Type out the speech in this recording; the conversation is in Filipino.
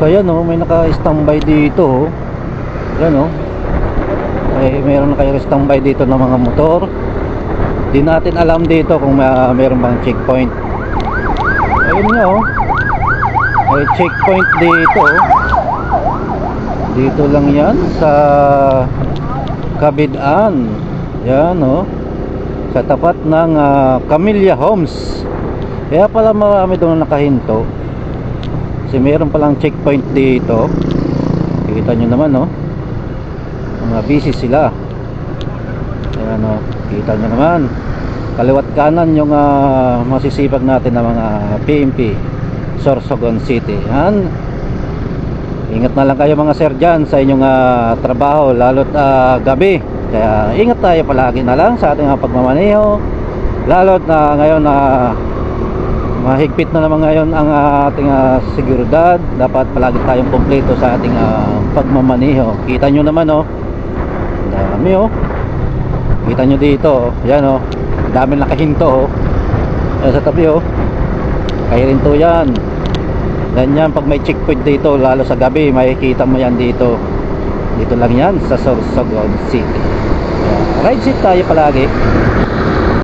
So ayan oh, may naka-standby dito oh. Ayan oh. May meron na kayo standby dito ng mga motor. Di natin alam dito kung may, meron bang checkpoint. Ayun nga oh. May checkpoint dito oh. Dito lang yan sa Kabidaan. Yan oh. Sa tapat ng ah, Camellia Homes. Kaya pala marami doon nakahinto. Kasi meron palang checkpoint dito. Kita nyo naman no. Mga busy sila. Ayan o. Kita nyo naman. Kaliwat kanan yung ah, masisipag natin na mga PMP. Sorsogon City. Yan. Ingat na lang kayo mga sir dyan sa inyong ah, trabaho. Lalo't ah, gabi. Kaya ingat tayo palagi na lang sa ating pagmamaneho. Lalo't na ngayon na mahigpit na naman ngayon ang ah, ating ah, seguridad. Dapat palagi tayong kumpleto sa ating ah, pagmamaneho kita nyo naman oh. Dami oh. Kita nyo dito oh. yan oh. Dami nakahinto oh. Yan sa tabi oh. Kaya rin to yan. Ganyan pag may checkpoint dito lalo sa gabi makikita mo yan dito. Dito lang yan sa Sorsogon City. Ayan. ride seat tayo palagi